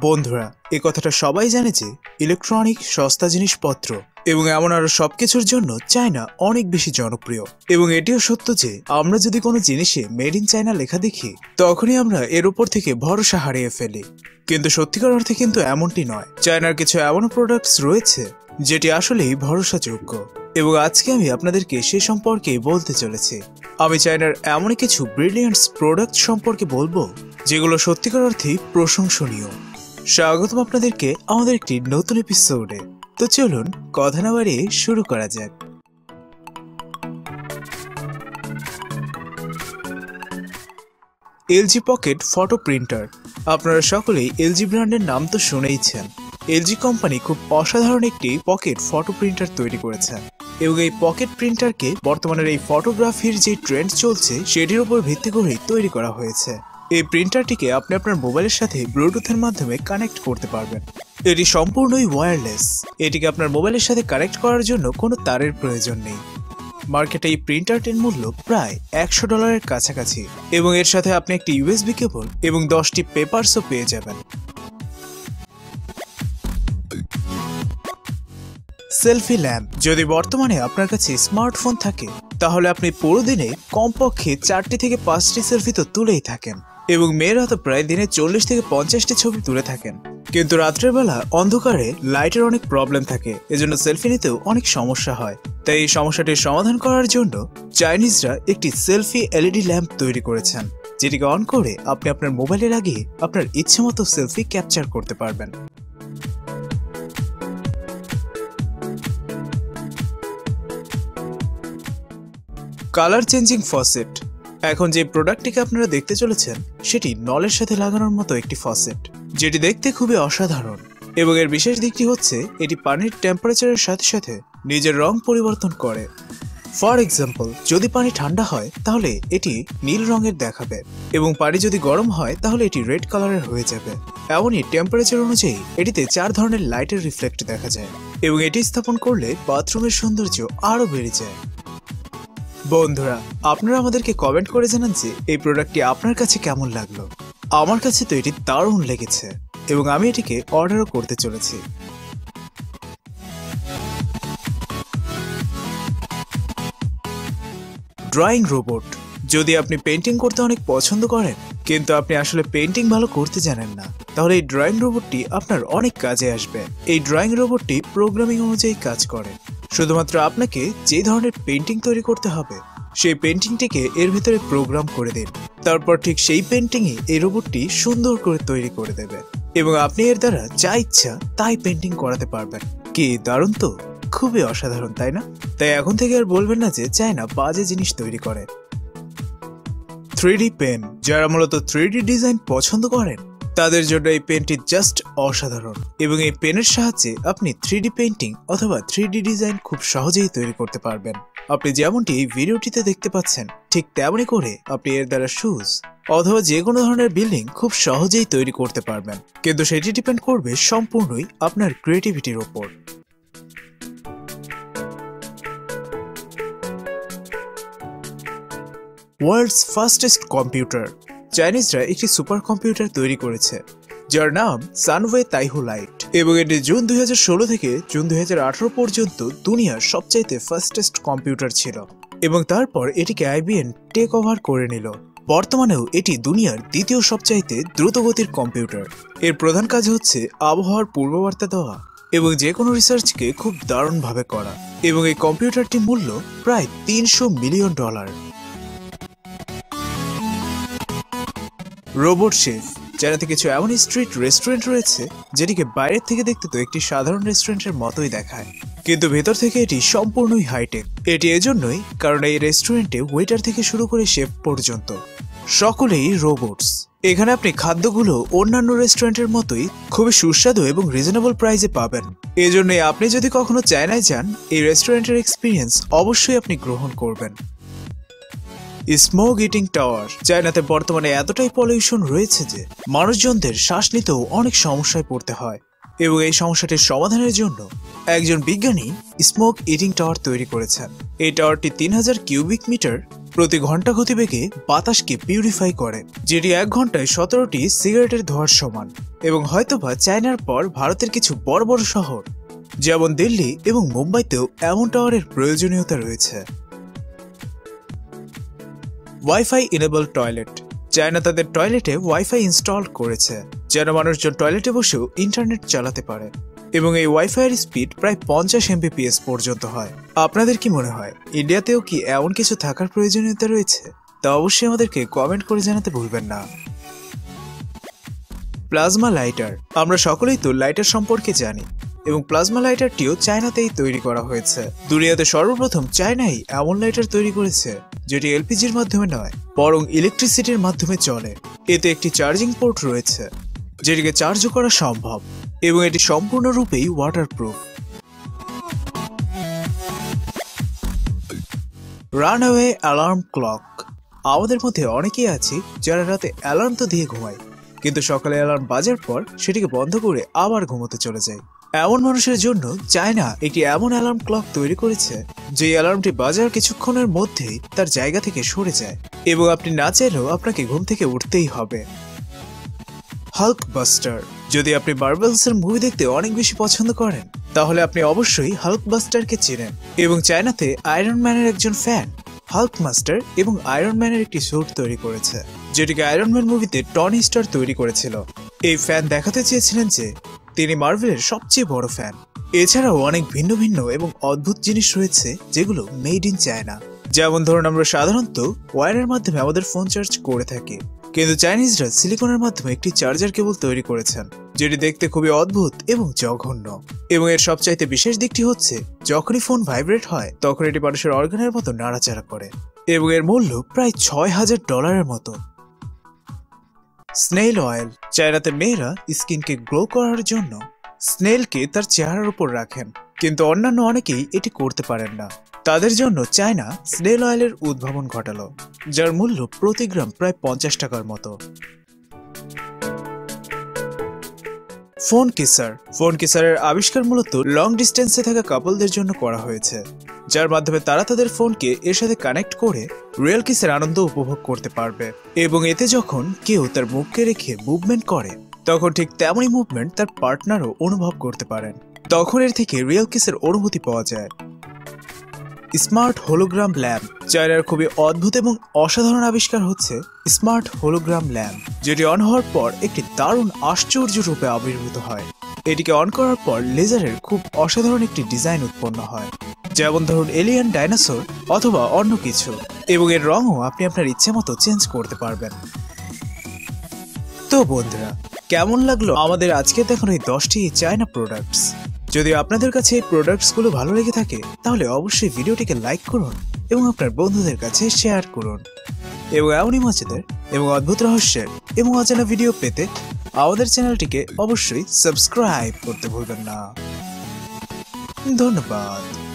বন্ধুরা, এ কথাটা সবাই জানে যে ইলেকট্রনিক সস্তা জিনিসপত্র এবং এমন আরও সবকিছুর জন্য চায়না অনেক বেশি জনপ্রিয়। এবং এটিও সত্য যে আমরা যদি কোনো জিনিসে মেড ইন চায়না লেখা দেখি, তখনই আমরা এর উপর থেকে ভরসা হারিয়ে ফেলি। কিন্তু সত্যিকার অর্থে কিন্তু এমনটি নয়। চায়নার কিছু এমন প্রোডাক্টস রয়েছে যেটি আসলেই ভরসাযোগ্য। এবং আজকে আমি আপনাদেরকে সে সম্পর্কে বলতে চলেছি। আমি চায়নার এমন কিছু ব্রিলিয়ান্টস প্রোডাক্ট সম্পর্কে বলব, যেগুলো সত্যিকার অর্থে প্রশংসনীয়। স্বাগতম আপনাদেরকে আমাদের একটি নতুন এপিসোডে তো চলুন, কথা না বাড়িয়ে শুরু করা যাক। LG pocket photo printer. আপনারা সকলেই এলজি ব্র্যান্ডের নাম তো শুনেইছেন। এলজি কোম্পানি খুব অসাধারণ একটি পকেট ফটো প্রিন্টার তৈরি করেছে। এবং এই পকেট প্রিন্টারকে বর্তমানের এই ফটোগ্রাফির যে ট্রেন্ড চলছে, সেটির উপর ভিত্তি করেই তৈরি করা হয়েছে। এই প্রিন্টারটিকে আপনি আপনার মোবাইলের সাথে ব্লুটুথের মাধ্যমে কানেক্ট করতে পারবেন। এটি সম্পূর্ণই ওয়্যারলেস। এটিকে আপনার মোবাইলের সাথে কানেক্ট করার জন্য কোনো তারের প্রয়োজন নেই। মার্কেটে এই প্রিন্টারটির মূল্য প্রায় একশো ডলারের কাছাকাছি। এবং এর সাথে আপনি একটি ইউএসবি কেবল এবং দশটি পেপারসও পেয়ে যাবেন। Selfie lamp. যদি বর্তমানে আপনার কাছে স্মার্টফোন থাকে, তাহলে আপনি পুরো দিনে কমপক্ষে চারটি থেকে পাঁচটি সেলফি তো তুলেই থাকেন এবং মেয়েরা তো প্রায় দিনে চল্লিশ থেকে পঞ্চাশটি ছবি তুলে থাকেন। কিন্তু রাত্রের বেলা অন্ধকারে লাইটের অনেক প্রবলেম থাকে, এজন্য সেলফি নিতেও অনেক সমস্যা হয়। তাই এই সমস্যাটির সমাধান করার জন্য চাইনিজরা একটি সেলফি এলইডি ল্যাম্প তৈরি করেছেন, যেটিকে অন করে আপনি আপনার মোবাইলে লাগিয়ে আপনার ইচ্ছে মতো সেলফি ক্যাপচার করতে পারবেন। কালার চেঞ্জিং ফসেট এখন যে প্রোডাক্টটিকে আপনারা দেখতে চলেছেন, সেটি নলের সাথে লাগানোর মতো একটি ফসেট যেটি দেখতে খুবই অসাধারণ। এবং এর বিশেষ দিকটি হচ্ছে, এটি পানির টেম্পারেচারের সাথে সাথে নিজের রং পরিবর্তন করে। ফর এক্সাম্পল যদি পানি ঠান্ডা হয়, তাহলে এটি নীল রঙের দেখাবে। এবং পানি যদি গরম হয়, তাহলে এটি রেড কালারের হয়ে যাবে। এমনই টেম্পারেচার অনুযায়ী, এটিতে চার ধরনের লাইটের রিফ্লেক্ট দেখা যায়। এবং এটি স্থাপন করলে বাথরুমের সৌন্দর্য আরও বেড়ে যায়। বন্ধুরা, আপনারা আমাদেরকে কমেন্ট করে জানান যে এই প্রোডাক্টটি আপনার কাছে কেমন লাগল। আমার কাছে তো এটি দারুণ লেগেছে এবং আমি এটিকে অর্ডারও করতে চলেছি। ড্রয়িং রোবট যদি আপনি পেন্টিং করতে অনেক পছন্দ করেন, কিন্তু আপনি আসলে পেন্টিং ভালো করতে জানেন না, তাহলে এই ড্রয়িং রোবটটি আপনার অনেক কাজে আসবে। এই ড্রয়িং রোবটটি প্রোগ্রামিং অনুযায়ী কাজ করে। শুধুমাত্র আপনাকে যে ধরনের পেন্টিং তৈরি করতে হবে, সেই পেন্টিংটিকে এর ভিতরে প্রোগ্রাম করে দিন। তারপর ঠিক সেই পেন্টিংয়ে এই রোবটটি সুন্দর করে তৈরি করে দেবে। এবং আপনি এর দ্বারা যা ইচ্ছা তাই পেন্টিং করাতে পারবেন। কি দারুণ তো? খুবই অসাধারণ, তাই না? তাই এখন থেকে আর বলবেন না যে চায়না বাজে জিনিস তৈরি করে। থ্রি পেন যারা মূলত থ্রি ডিজাইন পছন্দ করেন তাদের জন্য এই পেনটি জাস্ট অসাধারণ এবং এই পেনের সাহায্যে আপনি থ্রি পেন্টিং অথবা থ্রি ডিজাইন খুব সহজেই তৈরি করতে পারবেন। আপনি যেমনটি এই ভিডিওটিতে দেখতে পাচ্ছেন, ঠিক তেমনই করে আপনি এর দ্বারা শুজ অথবা যে কোনো ধরনের বিল্ডিং খুব সহজেই তৈরি করতে পারবেন। কিন্তু সেটি ডিপেন্ড করবে সম্পূর্ণই আপনার ক্রিয়েটিভিটির ওপর ওয়ার্ল্ডস ফাস্টেস্ট কম্পিউটার চাইনিজরা একটি সুপার কম্পিউটার তৈরি করেছে, যার নাম সানওয়ে তাইহু লাইট এবং এটি জুন দুই হাজার ষোলো থেকে জুন দুই হাজার আঠারো পর্যন্ত দুনিয়ার সবচাইতে ফাস্টেস্ট কম্পিউটার ছিল। এবং তারপর এটিকে আইবিএন টেক ওভার করে নিল। বর্তমানেও এটি দুনিয়ার দ্বিতীয় সবচাইতে দ্রুতগতির কম্পিউটার। এর প্রধান কাজ হচ্ছে আবহাওয়ার পূর্ববার্তা দেওয়া এবং যে কোনো রিসার্চকে খুব দারুণভাবে করা। এবং এই কম্পিউটারটির মূল্য প্রায় তিনশো মিলিয়ন ডলার। রোবট শেফ যারাতে কিছু এমন স্ট্রিট রেস্টুরেন্ট রয়েছে, যেটিকে বাইরের থেকে দেখতে তো একটি সাধারণ রেস্টুরেন্টের মতোই দেখায়। কিন্তু ভেতর থেকে এটি সম্পূর্ণই হাইটেক। এটি এজন্যই কারণ এই রেস্টুরেন্টে ওয়েটার থেকে শুরু করে শেফ পর্যন্ত। সকলেই রোবটস। এখানে আপনি খাদ্যগুলো অন্যান্য রেস্টুরেন্টের মতোই খুবই সুস্বাদু এবং রিজনেবল প্রাইসে পাবেন। এজন্যই আপনি যদি কখনো চায়নায় যান, এই রেস্টুরেন্টের এক্সপিরিয়েন্স অবশ্যই আপনি গ্রহণ করবেন। স্মোক ইটিং টাওয়ার চায়নাতে বর্তমানে এতটাই পলিউশন রয়েছে যে মানুষজনদের শ্বাস নিতেও অনেক সমস্যায় পড়তে হয়। এবং এই সমস্যাটির সমাধানের জন্য একজন বিজ্ঞানী স্মোক ইটিং টাওয়ার তৈরি করেছেন। এই টাওয়ারটি তিন হাজার কিউবিক মিটার প্রতি ঘণ্টা গতিবেগে বাতাসকে পিউরিফাই করে, যেটি এক ঘন্টায় সতেরোটি সিগারেটের ধোয়ার সমান। এবং হয়তোবা চায়নার পর ভারতের কিছু বড় বড় শহর, যেমন দিল্লি এবং মুম্বাইতেও এমন টাওয়ারের প্রয়োজনীয়তা রয়েছে। ওয়াইফাই ইনেবল টয়লেট চায়না তাদের টয়লেটে ওয়াইফাই ইনস্টল করেছে, যেন মানুষজন টয়লেটে বসেও ইন্টারনেট চালাতে পারে। এবং এই ওয়াইফাইয়ের স্পিড প্রায় পঞ্চাশ এমবিপিএস পর্যন্ত হয়। আপনাদের কি মনে হয় ইন্ডিয়াতেও কি এমন কিছু থাকার প্রয়োজনীয়তা রয়েছে? তা অবশ্যই আমাদেরকে কমেন্ট করে জানাতে ভুলবেন না। প্লাজমা লাইটার আমরা সকলেই তো লাইটার সম্পর্কে জানি, এবং প্লাজমা লাইটারটিও চায়নাতেই তৈরি করা হয়েছে। দুনিয়াতে সর্বপ্রথম চায়নাই এমন লাইটার তৈরি করেছে যেটি এলপিজির মাধ্যমে নয়, বরং ইলেকট্রিসিটির মাধ্যমে চলে। এতে একটি চার্জিং পোর্ট রয়েছে, যেটিকে চার্জও করা সম্ভব, এবং এটি সম্পূর্ণরূপেই ওয়াটারপ্রুফ রানওয়ে অ্যালার্ম ক্লক আমাদের মধ্যে অনেকেই আছে যারা রাতে অ্যালার্ম তো দিয়ে ঘুমায়, কিন্তু সকালে অ্যালার্ম বাজার পর সেটিকে বন্ধ করে আবার ঘুমোতে চলে যায়। এমন মানুষের জন্য চায়না একটি এমন অ্যালার্ম ক্লক তৈরি করেছে যে অ্যালার্মটি বাজার কিছুক্ষণের মধ্যেই তার জায়গা থেকে সরে যায় এবং আপনি না চাইলেও আপনাকে ঘুম থেকে উঠতেই হবে। হাল্ক বাস্টার যদি আপনি মার্বেলসের মুভি দেখতে অনেক বেশি পছন্দ করেন, তাহলে আপনি অবশ্যই হাল্ক বাস্টারকে চেনেন এবং চায়নাতে আয়রন ম্যানের একজন ফ্যান হাল্ক মাস্টার এবং আয়রন ম্যানের একটি স্যুট তৈরি করেছে, যেটিকে আয়রন ম্যান মুভিতে টনি স্টার তৈরি করেছিল। এই ফ্যান দেখাতে চেয়েছিলেন যে তিনি মার্ভেলের সবচেয়ে বড় ফ্যান এছাড়াও অনেক ভিন্ন ভিন্ন এবং অদ্ভুত জিনিস রয়েছে যেগুলো মেড ইন চায়না যেমন ধরুন, আমরা সাধারণত ওয়্যারের মাধ্যমে আমাদের ফোন চার্জ করে থাকি। কিন্তু চাইনিজরা সিলিকনের মাধ্যমে একটি চার্জার কেবল তৈরি করেছেন, যেটি দেখতে খুবই অদ্ভুত এবং জঘন্য। এবং এর সবচাইতে বিশেষ দিকটি হচ্ছে, যখনই ফোন ভাইব্রেট হয়, তখন এটি মানুষের অর্গানের মতো নাড়াচাড়া করে। এবং এর মূল্য প্রায় ছয় হাজার ডলারের মতো। স্নেল অয়েল, চায়নাতে মেয়েরা স্কিনকে গ্রো করার জন্য স্নেলকে তার চেহারার উপর রাখেন। কিন্তু অন্যান্য অনেকেই এটি করতে পারেন না। তাদের জন্য চায়না স্নেল অয়েলের উদ্ভাবন ঘটালো, যার মূল্য প্রতি গ্রাম প্রায় পঞ্চাশ টাকার মতো। ফোন কিসার ফোন কিসারের আবিষ্কার মূলত লং ডিস্টেন্সে থাকা কাপলদের জন্য করা হয়েছে, যার মাধ্যমে তারা তাদের ফোনকে এর সাথে কানেক্ট করে রিয়েল কিসের আনন্দ উপভোগ করতে পারবে। এবং এতে যখন কেউ তার মুখকে রেখে মুভমেন্ট করে, তখন ঠিক তেমনই মুভমেন্ট তার পার্টনারও অনুভব করতে পারেন। তখন এর থেকে রিয়েল কিসের অনুভূতি পাওয়া যায়। স্মার্ট হোলোগ্রাম ল্যাম্প চায়নার খুবই অদ্ভুত এবং অসাধারণ আবিষ্কার হচ্ছে স্মার্ট হোলোগ্রাম ল্যাম্প, যেটি অন হওয়ার পর একটি দারুণ আশ্চর্য রূপে আবির্ভূত হয়। এটিকে অন করার পর লেজারের খুব অসাধারণ একটি ডিজাইন উৎপন্ন হয়, যেমন ধরুন এলিয়ান ডাইনোসর অথবা অন্য কিছু, এবং এর রঙও আপনি আপনার ইচ্ছে মতো চেঞ্জ করতে পারবেন। তো বন্ধুরা, কেমন লাগল আমাদের আজকে দেখানো এই দশটি চায়না প্রোডাক্টস যদি আপনাদের কাছে এই প্রোডাক্টসগুলো ভালো লেগে থাকে, তাহলে অবশ্যই ভিডিওটিকে লাইক করুন এবং আপনার বন্ধুদের কাছে শেয়ার করুন। এবং এমনই মজাদার এবং অদ্ভুত রহস্যের এবং অজানা ভিডিও পেতে আমাদের চ্যানেলটিকে অবশ্যই সাবস্ক্রাইব করতে ভুলবেন না। ধন্যবাদ।